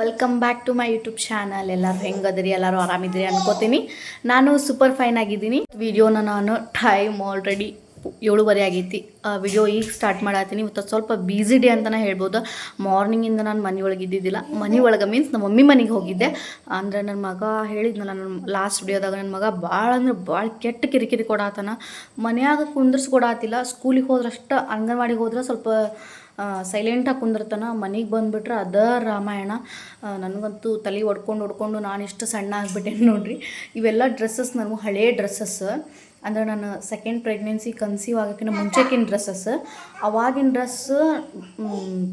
Welcome back to my YouTube channel ಎಲ್ಲರೂ ಹೆಂಗದ್ರಿ? ಎಲ್ಲರೂ ಆರಾಮಿದ್ರಿ ಅನ್ಕೋತೀನಿ. ನಾನು ಸೂಪರ್ ಫೈನ್ ಆಗಿದ್ದೀನಿ. ವಿಡಿಯೋನ ನಾನು ಟೈಮ್ ಆಲ್ರೆಡಿ ಏಳುವರೆ ಆಗೈತಿ. ವಿಡಿಯೋ ಈಗ ಸ್ಟಾರ್ಟ್ ಮಾಡತ್ತೀನಿ ಮತ್ತು ಸ್ವಲ್ಪ ಬ್ಯುಸಿ ಡೇ ಅಂತಲೇ ಹೇಳ್ಬೋದು. ಮಾರ್ನಿಂಗಿಂದ ನಾನು ಮನೆ ಒಳಗೆ ಇದ್ದಿದ್ದಿಲ್ಲ. ಮನೆ ಒಳಗೆ ಮೀನ್ಸ್ ನಮ್ಮ ಮಮ್ಮಿ ಮನೆಗೆ ಹೋಗಿದ್ದೆ. ಅಂದರೆ ನನ್ನ ಮಗ ಹೇಳಿದ್ನಲ್ಲ ನನ್ನ ಲಾಸ್ಟ್ ವಿಡಿಯೋದಾಗ ನನ್ನ ಮಗ ಭಾಳ ಅಂದ್ರೆ ಭಾಳ ಕೆಟ್ಟ ಕಿರಿಕಿರಿ ಕೊಡಾತನ. ಮನೆಯಾಗ ಕುಂದರ್ಸ್ಕೊಡಾತಿಲ್ಲ. ಸ್ಕೂಲಿಗೆ ಹೋದ್ರಷ್ಟು ಅಂಗನವಾಡಿಗೆ ಹೋದ್ರೆ ಸ್ವಲ್ಪ ಸೈಲೆಂಟಾಗಿ ಕುಂದಿರ್ತಾನ, ಮನೆಗೆ ಬಂದುಬಿಟ್ರೆ ಅದ ರಾಮಾಯಣ. ನನಗಂತೂ ತಲೆ ಒಡ್ಕೊಂಡು ಹೊಡ್ಕೊಂಡು ನಾನು ಇಷ್ಟು ಸಣ್ಣ ಆಗಿಬಿಟ್ಟೆ ನೋಡ್ರಿ. ಇವೆಲ್ಲ ಡ್ರೆಸ್ಸಸ್ ನನಗೂ ಹಳೆಯ ಡ್ರೆಸ್ಸಸ್ ಅಂದರೆ ನಾನು ಸೆಕೆಂಡ್ ಪ್ರೆಗ್ನೆನ್ಸಿ ಕನ್ಸೀವ್ ಆಗೋಕ್ಕಿಂತ ಮುಂಚೆಕಿನ ಡ್ರೆಸ್ಸಸ್ ಅವಾಗಿನ ಡ್ರೆಸ್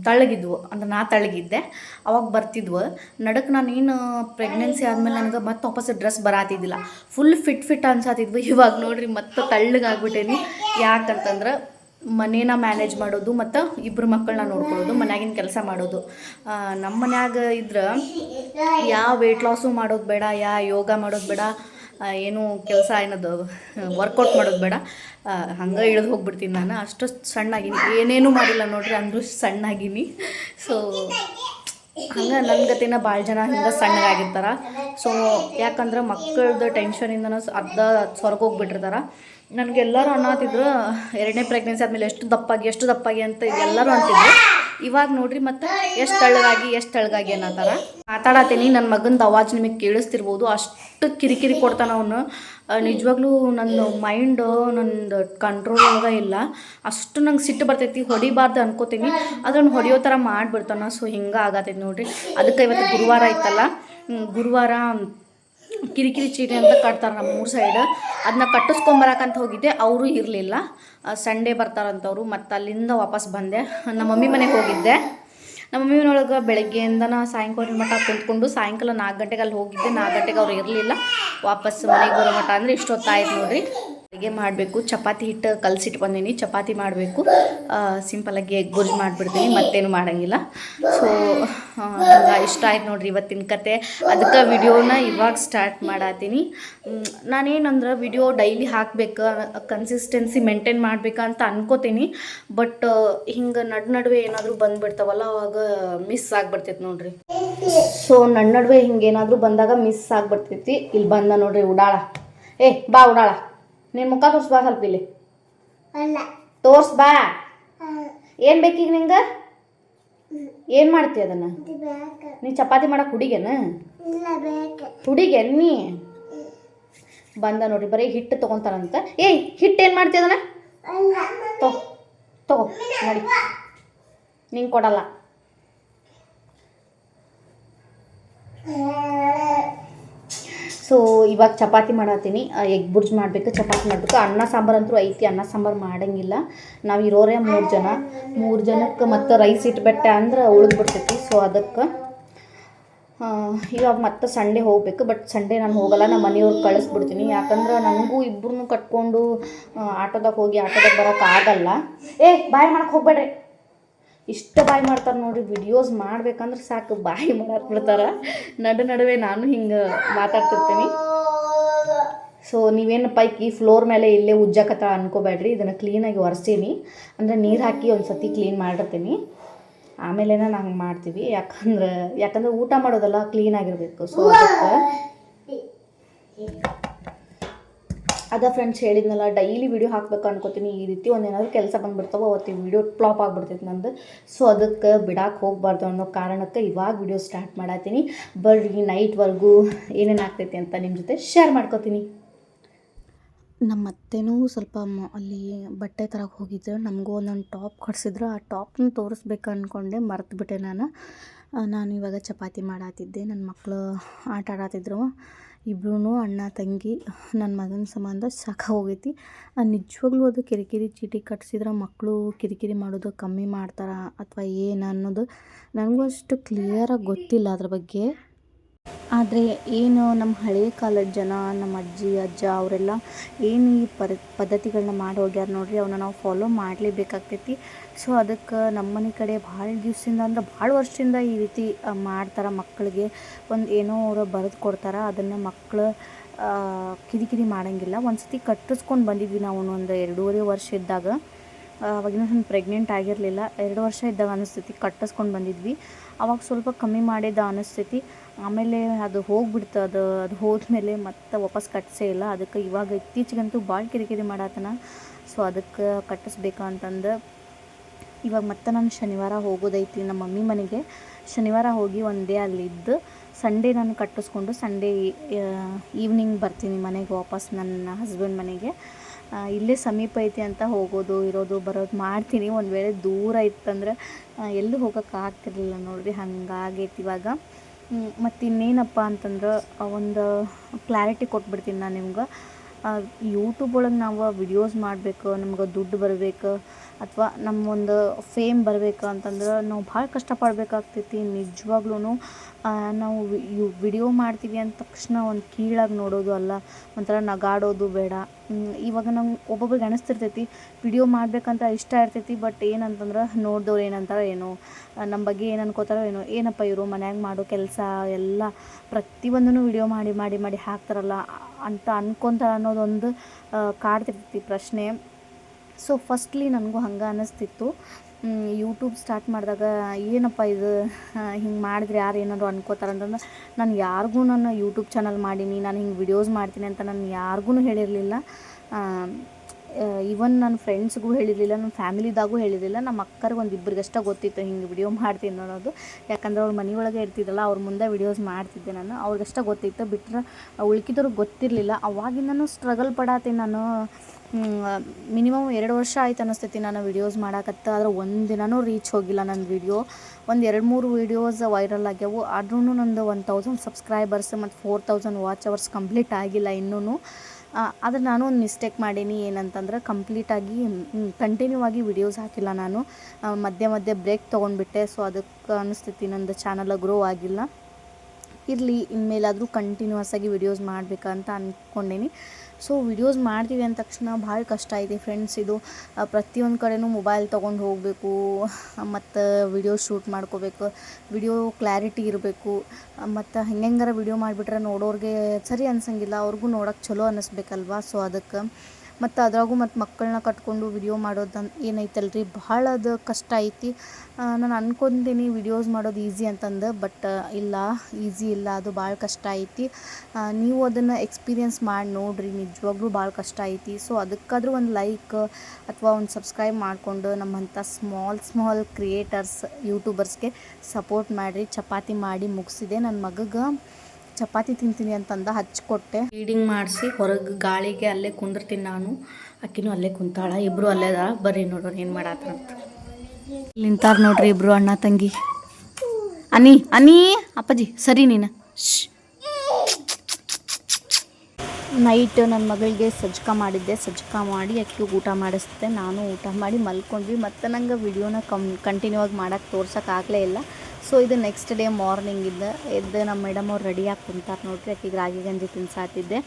ತಳ್ಳಗಿದ್ವು. ಅಂದ್ರೆ ನಾ ತಳ್ಳಗಿದ್ದೆ. ಅವಾಗ ಬರ್ತಿದ್ವು. ನಡಕ್ಕೆ ನಾನು ಏನು ಪ್ರೆಗ್ನೆನ್ಸಿ ಆದಮೇಲೆ ನನಗೆ ಮತ್ತೆ ವಾಪಸ್ ಡ್ರೆಸ್ ಬರಾತಿದ್ದಿಲ್ಲ. ಫುಲ್ ಫಿಟ್ ಫಿಟ್ ಅನ್ಸಾತಿದ್ವು. ಇವಾಗ ನೋಡ್ರಿ ಮತ್ತೆ ತಳ್ಳಗಾಗ್ಬಿಟ್ಟೇನಿ ಯಾಕಂತಂದ್ರೆ ಮನೇನ ಮ್ಯಾನೇಜ್ ಮಾಡೋದು ಮತ್ತು ಇಬ್ಬರು ಮಕ್ಕಳನ್ನ ನೋಡ್ಕೊಳ್ಳೋದು, ಮನ್ಯಾಗಿನ ಕೆಲಸ ಮಾಡೋದು. ನಮ್ಮ ಮನ್ಯಾಗ ಇದ್ರೆ ಯಾವ ವೆಯ್ಟ್ ಲಾಸು ಮಾಡೋದು ಬೇಡ ಯಾವ ಯೋಗ ಮಾಡೋದು ಬೇಡ ಏನು ಕೆಲಸ ಏನದು ವರ್ಕೌಟ್ ಮಾಡೋದು ಬೇಡ. ಹಂಗೆ ಇಳಿದು ಹೋಗ್ಬಿಡ್ತೀನಿ ನಾನು. ಅಷ್ಟು ಸಣ್ಣಾಗಿನಿ. ಏನೇನು ಮಾಡಿಲ್ಲ ನೋಡ್ರಿ, ಅಂದರೂ ಸಣ್ಣಾಗಿನಿ. ಸೊ ಹಂಗೆ ನನ್ನ ಗತಿನ ಭಾಳ ಜನ ಹಿಂಗೆ ಸಣ್ಣಗಾಗಿರ್ತಾರೆ. ಸೊ ಯಾಕಂದ್ರೆ ಮಕ್ಕಳದ್ದು ಟೆನ್ಷನಿಂದನೂ ಅರ್ಧ ಸ್ವರ್ಗ ಹೋಗ್ಬಿಟ್ಟಿರ್ತಾರೆ. ನನಗೆಲ್ಲರೂ ಅನ್ನತ್ತಿದ್ರು ಎರಡನೇ ಪ್ರೆಗ್ನೆನ್ಸಿ ಆದಮೇಲೆ ಎಷ್ಟು ದಪ್ಪಾಗಿ ಎಷ್ಟು ದಪ್ಪಾಗಿ ಅಂತ ಎಲ್ಲರೂ ಅಂತಿದ್ರು. ಇವಾಗ ನೋಡ್ರಿ ಮತ್ತೆ ಎಷ್ಟು ತಳ್ಳಗಾಗಿ, ಎಷ್ಟು ತೆಳ್ಳಗಾಗಿ ಅನ್ನತ್ತಾರ ಮಾತಾಡತ್ತೀನಿ ನನ್ನ ಮಗನ ಅವಾಜ್ ನಿಮಗೆ ಕೇಳಿಸ್ತಿರ್ಬೋದು. ಅಷ್ಟು ಕಿರಿಕಿರಿ ಕೊಡ್ತಾನ ಅವನು. ನಿಜವಾಗ್ಲೂ ನನ್ನ ಮೈಂಡು ನಂದು ಕಂಟ್ರೋಲ್ ಒಳಗೆ ಇಲ್ಲ. ಅಷ್ಟು ನಂಗೆ ಸಿಟ್ಟು ಬರ್ತೈತಿ, ಹೊಡಿಬಾರ್ದು ಅನ್ಕೋತೀನಿ. ಅದನ್ನು ಹೊಡೆಯೋ ಥರ ಮಾಡಿಬಿಡ್ತಾನ. ಸೊ ಹಿಂಗೆ ಆಗತ್ತೈತಿ ನೋಡ್ರಿ. ಅದಕ್ಕೆ ಇವತ್ತು ಗುರುವಾರ ಇತ್ತಲ್ಲ. ಗುರುವಾರ ಕಿರಿಕಿರಿ ಚೀಟಿ ಅಂತ ಕಟ್ತಾರೆ ನಮ್ಮ ಮೂರು ಸೈಡ್ ಅದನ್ನ ಕಟ್ಟಿಸ್ಕೊಂಬರಕಂತ ಹೋಗಿದ್ದೆ. ಅವರು ಇರಲಿಲ್ಲ. ಸಂಡೇ ಬರ್ತಾರಂತವ್ರು. ಮತ್ತು ಅಲ್ಲಿಂದ ವಾಪಸ್ ಬಂದೆ. ನಮ್ಮ ಮಮ್ಮಿ ಮನೆಗೆ ಹೋಗಿದ್ದೆ. ನಮ್ಮ ಮಮ್ಮಿ ಮನೆಯೊಳಗೆ ಬೆಳಗ್ಗೆಯಿಂದನ ಸಾಯಂಕಾಲ ಮಟ್ಟ ಕುಂತ್ಕೊಂಡು ಸಾಯಂಕಾಲ ನಾಲ್ಕು ಗಂಟೆಗೆ ಅಲ್ಲಿ ಹೋಗಿದ್ದೆ. ನಾಲ್ಕು ಗಂಟೆಗೆ ಅವ್ರು ಇರಲಿಲ್ಲ. ವಾಪಸ್ ಮನೆಗೆ ಬರೋ ಮಟ್ಟ ಅಂದರೆ ಇಷ್ಟೊತ್ತಾಯ್ತು ನೋಡ್ರಿ. ಅಡುಗೆ ಮಾಡಬೇಕು. ಚಪಾತಿ ಹಿಟ್ಟು ಕಲಸಿಟ್ಟು ಬಂದೀನಿ. ಚಪಾತಿ ಮಾಡಬೇಕು. ಸಿಂಪಲಾಗಿ ಎಗ್ ಬುರ್ಜ್ ಮಾಡಿಬಿಡ್ತೀನಿ. ಮತ್ತೇನು ಮಾಡೋಂಗಿಲ್ಲ. ಸೊ ಹಂಗೆ ಇಷ್ಟ ಆಯ್ತು ನೋಡ್ರಿ ಇವತ್ತಿನ ಕತೆ. ಅದಕ್ಕೆ ವಿಡಿಯೋನ ಇವಾಗ ಸ್ಟಾರ್ಟ್ ಮಾಡತ್ತೀನಿ ನಾನೇನಂದ್ರೆ ವಿಡಿಯೋ ಡೈಲಿ ಹಾಕ್ಬೇಕು ಕನ್ಸಿಸ್ಟೆನ್ಸಿ ಮೇಂಟೈನ್ ಮಾಡ್ಬೇಕಂತ ಅನ್ಕೋತೀನಿ. ಬಟ್ ಹಿಂಗೆ ನಡು ನಡುವೆ ಏನಾದರೂ ಬಂದ್ಬಿಡ್ತಾವಲ್ಲ, ಅವಾಗ ಮಿಸ್ ಆಗಿಬಿಡ್ತೈತೆ ನೋಡ್ರಿ. ಸೊ ನಡ್ ನಡುವೆ ಹಿಂಗೇನಾದರೂ ಬಂದಾಗ ಮಿಸ್ ಆಗಿಬಿಡ್ತೈತಿ. ಇಲ್ಲಿ ಬಂದ ನೋಡ್ರಿ ಉಡಾಳ. ಏ, ಬಾ ಉಡಾಳ. ನಿನ್ನ ಮುಖ ತೋರ್ಸ್ ಬಾ ಸ್ವಲ್ಪ ಇಲ್ಲಿ. ತೋರ್ಸ್ ಬಾ ಏನು ಬೇಕೀಗ ನಿಂಗೆ? ಏನು ಮಾಡ್ತಿ ಅದನ್ನ? ನೀ ಚಪಾತಿ ಮಾಡಕ್ಕೆ ಹುಡಿಗೇನ? ಹುಡಿಗೆ ನೀ? ಬಂದ ನೋಡ್ರಿ ಬರೀ ಹಿಟ್ಟು ತೊಗೊಂತಾರಂತ ಏಯ್ ಹಿಟ್ಟು ಏನು ಮಾಡ್ತಿ ಅದನ್ನ? ತಗೋ ನಡಿ. ನಿಂಗೆ ಕೊಡಲ್ಲ. ಸೊ ಇವಾಗ ಚಪಾತಿ ಮಾಡತ್ತೀನಿ. ಎಗ್ ಬುರ್ಜ್ ಮಾಡಬೇಕು, ಚಪಾತಿ ಮಾಡಬೇಕು. ಅನ್ನ ಸಾಂಬಾರು ಅಂತೂ ಐತಿ, ಅನ್ನ ಸಾಂಬಾರು ಮಾಡಂಗಿಲ್ಲ. ನಾವು ಇರೋರೇ ಮೂರು ಜನ. ಮೂರು ಜನಕ್ಕೆ ಮತ್ತು ರೈಸ್ ಇಟ್ಬಿಟ್ಟೆ ಅಂದ್ರೆ ಉಳಿದ್ಬಿಡ್ತೈತಿ. ಸೊ ಅದಕ್ಕೆ ಇವಾಗ ಮತ್ತೆ ಸಂಡೇ ಹೋಗಬೇಕು. ಬಟ್ ಸಂಡೇ ನಾನು ಹೋಗಲ್ಲ ನಮ್ಮ ಮನೆಯವ್ರಿಗೆ ಕಳಿಸ್ಬಿಡ್ತೀನಿ. ಯಾಕಂದ್ರೆ ನನಗೂ ಇಬ್ಬರನ್ನೂ ಕಟ್ಕೊಂಡು ಆಟೋದಾಗ ಹೋಗಿ ಆಟೋದಾಗ ಬರೋಕ್ಕಾಗಲ್ಲ ಏ, ಬಾಯ್ ಮಾಡಕ್ಕೆ ಹೋಗ್ಬೇಡ್ರಿ. ಇಷ್ಟ ಬಾಯಿ ಮಾಡ್ತಾರೆ ನೋಡಿ ವಿಡಿಯೋಸ್ ಮಾಡ್ಬೇಕಂದ್ರೆ ಸಾಕು, ಬಾಯಿ ಮಾಡಕ್ ಬಿಡ್ತಾರೆ ನಡು ನಡುವೆ ನಾನು ಹಿಂಗೆ ಮಾತಾಡ್ತಿರ್ತೀನಿ. ಸೊ ನೀವೇನು ಪೈಕಿ ಫ್ಲೋರ್ ಮೇಲೆ ಇಲ್ಲೇ ಉಜ್ಜಕತ್ತ ಅನ್ಕೋಬೇಡ್ರಿ, ಇದನ್ನು ಕ್ಲೀನಾಗಿ ಒರೆಸೀನಿ. ಅಂದರೆ ನೀರು ಹಾಕಿ ಒಂದು ಸತಿ ಕ್ಲೀನ್ ಮಾಡಿರ್ತೀನಿ. ಆಮೇಲೆ ನಾವು ಮಾಡ್ತೀವಿ. ಯಾಕಂದ್ರೆ ಯಾಕಂದ್ರೆ ಊಟ ಮಾಡೋದಲ್ಲ ಕ್ಲೀನಾಗಿರಬೇಕು ಸೊ ಅದಕ್ಕೆ ಅದ ಫ್ರೆಂಡ್ಸ್ ಹೇಳಿದ್ನಲ್ಲ ಡೈಲಿ ವಿಡಿಯೋ ಹಾಕ್ಬೇಕು ಅನ್ಕೋತೀನಿ. ಈ ರೀತಿ ಒಂದೇನಾದ್ರು ಕೆಲಸ ಬಂದ್ಬಿಡ್ತಾವ ಅವತ್ತಿನ ವೀಡಿಯೋ ಫ್ಲಾಪ್ ಆಗಿಬಿಡ್ತೈತೆ ನಂದು. ಸೊ ಅದಕ್ಕೆ ಬಿಡಾಕೆ ಹೋಗ್ಬಾರ್ದು ಅನ್ನೋ ಕಾರಣಕ್ಕೆ ಇವಾಗ ವೀಡಿಯೋ ಸ್ಟಾರ್ಟ್ ಮಾಡತ್ತೀನಿ ಬರ್ರಿ ನೈಟ್ವರೆಗೂ ಏನೇನು ಆಗ್ತೈತಿ ಅಂತ ನಿಮ್ಮ ಜೊತೆ ಶೇರ್ ಮಾಡ್ಕೋತೀನಿ. ನಮ್ಮ ಅತ್ತೆನೂ ಸ್ವಲ್ಪ ಅಲ್ಲಿ ಬಟ್ಟೆ ತರಕ್ಕೆ ಹೋಗಿದ್ರು. ನಮಗೂ ಒಂದೊಂದು ಟಾಪ್ ಕೊಡಿಸಿದ್ರು. ಆ ಟಾಪ್ನ ತೋರಿಸ್ಬೇಕು ಅಂದ್ಕೊಂಡೆ ಮರೆತುಬಿಟ್ಟೆ ನಾನು. ನಾನು ಇವಾಗ ಚಪಾತಿ ಮಾಡಾತಿದ್ದೆ. ನನ್ನ ಮಕ್ಕಳು ಆಟ ಆಡತ್ತಿದ್ರು ಇಬ್ರು ಅಣ್ಣ, ತಂಗಿ ನನ್ನ ಮಗನ ಸಂಬಂಧ ಸಾಕ ಹೋಗೈತಿ. ನಿಜವಾಗ್ಲೂ ಅದು ಕಿರಿಕಿರಿ ಚೀಟಿ ಕಟ್ಸಿದ್ರೆ ಮಕ್ಕಳು ಕಿರಿಕಿರಿ ಮಾಡೋದು ಕಮ್ಮಿ ಮಾಡ್ತಾರಾ ಅಥವಾ ಏನು ಅನ್ನೋದು ನನಗೂ ಅಷ್ಟು ಕ್ಲಿಯರಾಗಿ ಗೊತ್ತಿಲ್ಲ ಅದ್ರ ಬಗ್ಗೆ. ಆದರೆ ಏನು ನಮ್ಮ ಹಳೆಯ ಕಾಲದ ಜನ ನಮ್ಮ ಅಜ್ಜಿ, ಅಜ್ಜ ಅವರೆಲ್ಲ ಏನು ಈ ಪರ್ ಪದ್ಧತಿಗಳನ್ನ ಮಾಡಿ ಹೋಗ್ಯಾರ ನೋಡಿರಿ ಅವನ್ನ ನಾವು ಫಾಲೋ ಮಾಡಲೇಬೇಕಾಗ್ತೈತಿ. ಸೊ ಅದಕ್ಕೆ ನಮ್ಮ ಮನೆ ಕಡೆ ಭಾಳ ದಿವಸದಿಂದ ಅಂದ್ರೆ ಭಾಳ ವರ್ಷದಿಂದ ಈ ರೀತಿ ಮಾಡ್ತಾರೆ ಮಕ್ಕಳಿಗೆ ಒಂದು ಏನೋ ಅವರು ಬರೆದು ಕೊಡ್ತಾರೆ, ಅದನ್ನು ಮಕ್ಕಳು ಕಿರಿಕಿರಿ ಮಾಡೋಂಗಿಲ್ಲ. ಒಂದು ಸತಿ ಕಟ್ಟಿಸ್ಕೊಂಡು ಬಂದಿದ್ವಿ ನಾವು ಒಂದು ಎರಡೂವರೆ ವರ್ಷ ಇದ್ದಾಗ. ಅವಾಗಿನ ನಾನು ಪ್ರೆಗ್ನೆಂಟ್ ಆಗಿರಲಿಲ್ಲ. ಎರಡು ವರ್ಷ ಇದ್ದಾಗ ಅನಿಸ್ತೈತಿ, ಕಟ್ಟಿಸ್ಕೊಂಡು ಬಂದಿದ್ವಿ. ಅವಾಗ ಸ್ವಲ್ಪ ಕಮ್ಮಿ ಮಾಡಿದ ಅನಿಸ್ತೈತಿ. ಆಮೇಲೆ ಅದು ಹೋಗ್ಬಿಡ್ತು, ಅದು ಅದು ಹೋದ್ಮೇಲೆ ಮತ್ತೆ ವಾಪಸ್ ಕಟ್ಸೇ ಇಲ್ಲ. ಅದಕ್ಕೆ ಇವಾಗ ಇತ್ತೀಚೆಗಂತೂ ಭಾಳ ಕಿರಿಕಿರಿ ಮಾಡತ್ತನ ಸೊ ಅದಕ್ಕೆ ಕಟ್ಟಿಸ್ಬೇಕು ಅಂತಂದು. ಇವಾಗ ಮತ್ತೆ ನಾನು ಶನಿವಾರ ಹೋಗೋದೈತಿ ನಮ್ಮ ಮಮ್ಮಿ ಮನೆಗೆ. ಶನಿವಾರ ಹೋಗಿ ಒಂದು ಡೇ ಅಲ್ಲಿದ್ದು. ಸಂಡೇ ನಾನು ಕಟ್ಟಿಸ್ಕೊಂಡು ಸಂಡೇ ಈವ್ನಿಂಗ್ ಬರ್ತೀನಿ ಮನೆಗೆ ವಾಪಸ್ ನನ್ನ ಹಸ್ಬೆಂಡ್ ಮನೆಗೆ. ಇಲ್ಲೇ ಸಮೀಪ ಐತಿ ಅಂತ ಹೋಗೋದು, ಇರೋದು, ಬರೋದು ಮಾಡ್ತೀನಿ. ಒಂದು ವೇಳೆ ದೂರ ಇತ್ತಂದ್ರೆ ಎಲ್ಲೂ ಹೋಗೋಕ್ಕಾಗ್ತಿರ್ಲಿಲ್ಲ ನೋಡ್ರಿ. ಹಂಗಾಗೈತಿ ಇವಾಗ. ಮತ್ತು ಇನ್ನೇನಪ್ಪ ಅಂತಂದ್ರೆ ಒಂದು ಕ್ಲಾರಿಟಿ ಕೊಟ್ಬಿಡ್ತೀನಿ ನಾನು ನಿಮ್ಗೆ. ಯೂಟ್ಯೂಬ್ ಒಳಗೆ ನಾವು ವಿಡಿಯೋಸ್ ಮಾಡಬೇಕು, ನಮ್ಗೆ ದುಡ್ಡು ಬರಬೇಕು, ಅಥವಾ ನಮ್ಮ ಒಂದು ಫೇಮ್ ಬರಬೇಕು ಅಂತಂದ್ರೆ ನಾವು ಭಾಳ ಕಷ್ಟಪಡಬೇಕಾಗ್ತೈತಿ. ನಿಜವಾಗ್ಲೂ ನಾವು ವಿಡಿಯೋ ಮಾಡ್ತೀವಿ ಅಂದ ತಕ್ಷಣ ಒಂದು ಕೀಳಾಗಿ ನೋಡೋದು ಅಲ್ಲ, ಒಂಥರ ನಗಾಡೋದು ಬೇಡ. ಇವಾಗ ನಂಗೆ ಒಬ್ಬೊಬ್ರಿಗೆ ಅನಿಸ್ತಿರ್ತೈತಿ ವಿಡಿಯೋ ಮಾಡಬೇಕಂತ ಇಷ್ಟ ಇರ್ತೈತಿ ಬಟ್ ಏನಂತಂದ್ರೆ ನೋಡಿದವ್ರು ಏನಂತಾರೋ ಏನೋ ನಮ್ಮ ಬಗ್ಗೆ ಏನು ಅನ್ಕೋತಾರೋ ಏನೋ, ಏನಪ್ಪ ಇವರು ಮನ್ಯಾಗ ಮಾಡೋ ಕೆಲಸ ಎಲ್ಲ ಪ್ರತಿಯೊಂದನ್ನು ವಿಡಿಯೋ ಮಾಡಿ ಮಾಡಿ ಮಾಡಿ ಹಾಕ್ತಾರಲ್ಲ, ಅಂತ ಅನ್ಕೊಂತಾರ ಅನ್ನೋದೊಂದು ಕಾಡ್ತಿರ್ತೈತಿ ಪ್ರಶ್ನೆ. ಸೊ ಫಸ್ಟ್ಲಿ ನನಗೂ ಹಂಗೆ ಅನ್ನಿಸ್ತಿತ್ತು ಯೂಟ್ಯೂಬ್ ಸ್ಟಾರ್ಟ್ ಮಾಡಿದಾಗ ಏನಪ್ಪ ಇದು? ಹಿಂಗೆ ಮಾಡಿದ್ರೆ ಯಾರು ಏನಾದ್ರು ಅನ್ಕೋತಾರೆ ಅಂತಂದ್ರೆ ನಾನು ಯಾರಿಗೂ ನಾನು ಯೂಟ್ಯೂಬ್ ಚಾನಲ್ ಮಾಡೀನಿ, ನಾನು ಹಿಂಗೆ ವಿಡಿಯೋಸ್ ಮಾಡ್ತೀನಿ ಅಂತ ನಾನು ಯಾರಿಗೂ ಹೇಳಿರಲಿಲ್ಲ. ಈವನ್ ನನ್ನ ಫ್ರೆಂಡ್ಸ್ಗೂ ಹೇಳಿರಲಿಲ್ಲ ನನ್ನ ಫ್ಯಾಮಿಲಿದಾಗೂ ಹೇಳಿರಲಿಲ್ಲ ನಮ್ಮ ಅಕ್ಕರಿಗೆ ಒಂದು ಇಬ್ಬರಿಗಷ್ಟೇ ಗೊತ್ತಿತ್ತು ಹಿಂಗೆ ವಿಡಿಯೋ ಮಾಡ್ತೀನಿ ಅನ್ನೋದು. ಯಾಕಂದ್ರೆ ಅವ್ರ ಮನೆಯೊಳಗೆ ಇರ್ತಿದ್ದಲ್ಲ, ಅವ್ರ ಮುಂದೆ ವಿಡಿಯೋಸ್ ಮಾಡ್ತಿದ್ದೆ ನಾನು. ಅವ್ರಿಗಷ್ಟೇ ಗೊತ್ತಿತ್ತು ಬಿಟ್ಟರೆ ಉಳ್ಕಿದವ್ರಿಗೆ ಗೊತ್ತಿರಲಿಲ್ಲ. ಅವಾಗಿಂದನೂ ಸ್ಟ್ರಗಲ್ ಪಡಾತೀನಿ ನಾನು. ಮಿನಿಮಮ್ ಎರಡು ವರ್ಷ ಆಯ್ತು ಅನ್ನಿಸ್ತೈತಿ ನಾನು ವಿಡಿಯೋಸ್ ಮಾಡಾಕತ್ತ, ಆದ್ರೆ ಒಂದು ರೀಚ್ ಹೋಗಿಲ್ಲ ನನ್ನ ವಿಡಿಯೋ ಒಂದು ಎರಡು ಮೂರು ವೀಡಿಯೋಸ್ ವೈರಲ್ ಆಗ್ಯಾವು. ಆದ್ರೂ ನಂದು ಒನ್ ತೌಸಂಡ್ ಸಬ್ಸ್ಕ್ರೈಬರ್ಸ್ ಮತ್ತು four thousand watch hours complete ಆಗಿಲ್ಲ ಇನ್ನೂ ಆದರೆ ನಾನು ಒಂದು ಮಿಸ್ಟೇಕ್ ಮಾಡೀನಿ ಏನಂತಂದ್ರೆ ಕಂಪ್ಲೀಟಾಗಿ ಕಂಟಿನ್ಯೂ ಆಗಿ ವಿಡಿಯೋಸ್ ಹಾಕಿಲ್ಲ ನಾನು. ಮಧ್ಯೆ ಮಧ್ಯೆ ಬ್ರೇಕ್ ತೊಗೊಂಡ್ಬಿಟ್ಟೆ. ಸೊ ಅದಕ್ಕೆ ಅನಿಸ್ತೈತಿ ನಂದು ಚಾನಲ್ ಗ್ರೋ ಆಗಿಲ್ಲ. ಇರಲಿ, ಇನ್ಮೇಲಾದರೂ ಕಂಟಿನ್ಯೂಸ್ ಆಗಿ ವಿಡಿಯೋಸ್ ಮಾಡಬೇಕಂತ ಅಂದ್ಕೊಂಡೀನಿ ಸೊ ವಿಡಿಯೋಸ್ ಮಾಡ್ತೀವಿ ಅಂದ ತಕ್ಷಣ ಭಾಳ ಕಷ್ಟ ಐತಿ ಫ್ರೆಂಡ್ಸ್ ಇದು. ಪ್ರತಿಯೊಂದು ಕಡೆನೂ ಮೊಬೈಲ್ ತೊಗೊಂಡು ಹೋಗಬೇಕು, ಮತ್ತು ವಿಡಿಯೋ ಶೂಟ್ ಮಾಡ್ಕೋಬೇಕು ವಿಡಿಯೋ ಕ್ಲಾರಿಟಿ ಇರಬೇಕು, ಮತ್ತು ಹೆಂಗೆಂಗಾರ ವಿಡಿಯೋ ಮಾಡಿಬಿಟ್ರೆ ನೋಡೋರಿಗೆ ಸರಿ ಅನ್ಸಂಗಿಲ್ಲ, ಅವ್ರಿಗೂ ನೋಡೋಕೆ ಚಲೋ ಅನ್ನಿಸ್ಬೇಕಲ್ವಾ ಸೊ ಅದಕ್ಕೆ ಮತ್ತು ಅದ್ರಾಗೂ ಮತ್ತು ಮಕ್ಕಳನ್ನ ಕಟ್ಕೊಂಡು ವಿಡಿಯೋ ಮಾಡೋದು ಏನೈತಲ್ರಿ? ಭಾಳ ಅದು ಕಷ್ಟ ಐತಿ. ನಾನು ಅನ್ಕೊಂತೀನಿ ವಿಡಿಯೋಸ್ ಮಾಡೋದು ಈಸಿ ಅಂತಂದು ಬಟ್ ಇಲ್ಲ ಈಸಿ ಇಲ್ಲ, ಅದು ಭಾಳ ಕಷ್ಟ ಐತಿ. ನೀವು ಅದನ್ನು ಎಕ್ಸ್ಪೀರಿಯನ್ಸ್ ಮಾಡಿ, ನೋಡಿರಿ, ನಿಜವಾಗ್ಲೂ ಭಾಳ ಕಷ್ಟ ಐತಿ. ಸೊ ಅದಕ್ಕಾದ್ರೂ ಒಂದು ಲೈಕ್ ಅಥವಾ ಒಂದು ಸಬ್ಸ್ಕ್ರೈಬ್ ಮಾಡಿಕೊಂಡು ನಮ್ಮಂಥ ಸ್ಮಾಲ್ ಸ್ಮಾಲ್ ಕ್ರಿಯೇಟರ್ಸ್ ಯೂಟ್ಯೂಬರ್ಸ್ಗೆ ಸಪೋರ್ಟ್ ಮಾಡಿರಿ. ಚಪಾತಿ ಮಾಡಿ ಮುಗಿಸಿದೆ. ನನ್ನ ಮಗಗೆ ಚಪಾತಿ ತಿಂತೀನಿ ಅಂತಂದ ಹಚ್ಕೊಟ್ಟೆ. ಫೀಡಿಂಗ್ ಮಾಡಿಸಿ ಹೊರಗೆ ಗಾಳಿಗೆ ಅಲ್ಲೇ ಕುಂದಿರ್ತೀನಿ ನಾನು. ಅಕ್ಕಿನೂ ಅಲ್ಲೇ ಕುಂತಾಳ ಇಬ್ಬರು ಅಲ್ಲೇ ಅದ ಬರ್ರಿ ನೋಡೋಣ ಏನು ಮಾಡತ್ತಂತ ನಿಂತಾರ ನೋಡ್ರಿ ಇಬ್ರು ಅಣ್ಣ ತಂಗಿ. ಅನಿ ಅನಿ ಅಪ್ಪಾಜಿ ಸರಿ ನೀನು. ನೈಟ್ ನನ್ನ ಮಗಳಿಗೆ ಸಜ್ಜಕ ಮಾಡಿದ್ದೆ. ಸಜ್ಜಕ ಮಾಡಿ ಅಕ್ಕಿಗೆ ಊಟ ಮಾಡಿಸ್ದೆ. ನಾನು ಊಟ ಮಾಡಿ ಮಲ್ಕೊಂಡ್ವಿ. ಮತ್ತು ನಂಗೆ ವಿಡಿಯೋನ ಕಮ್ ಕಂಟಿನ್ಯೂ ಆಗಿ ಮಾಡೋಕ್ಕೆ ತೋರ್ಸೋಕ್ಕಾಗಲೇ ಇಲ್ಲ. ಸೊ ಇದು ನೆಕ್ಸ್ಟ್ ಡೇ ಮಾರ್ನಿಂಗ್ ಇದ್ದ ಎದ್ದು ನಮ್ಮ ಮೇಡಮ್ ಅವ್ರು ರೆಡಿಯಾಗಿ ಕುಂತಾರೆ ನೋಡ್ರಿ. ಆಕೆಗೆ ರಾಗಿ ಗಂಜಿ ತಿನ್ಸಾತಿದ್ದೆ.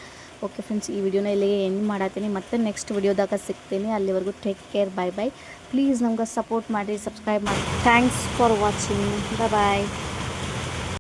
ಓಕೆ ಫ್ರೆಂಡ್ಸ್ ಈ ವಿಡಿಯೋನ ಇಲ್ಲಿಗೆ ಎಂಡ್ ಮಾಡತ್ತೀನಿ ಮತ್ತೆ ನೆಕ್ಸ್ಟ್ ವಿಡಿಯೋದಾಗ ಸಿಗ್ತೀನಿ. ಅಲ್ಲಿವರೆಗೂ take care bye bye please ನಮ್ಗೆ ಸಪೋರ್ಟ್ ಮಾಡಿ ಸಬ್ಸ್ಕ್ರೈಬ್ ಮಾಡಿ. Thanks for watching bye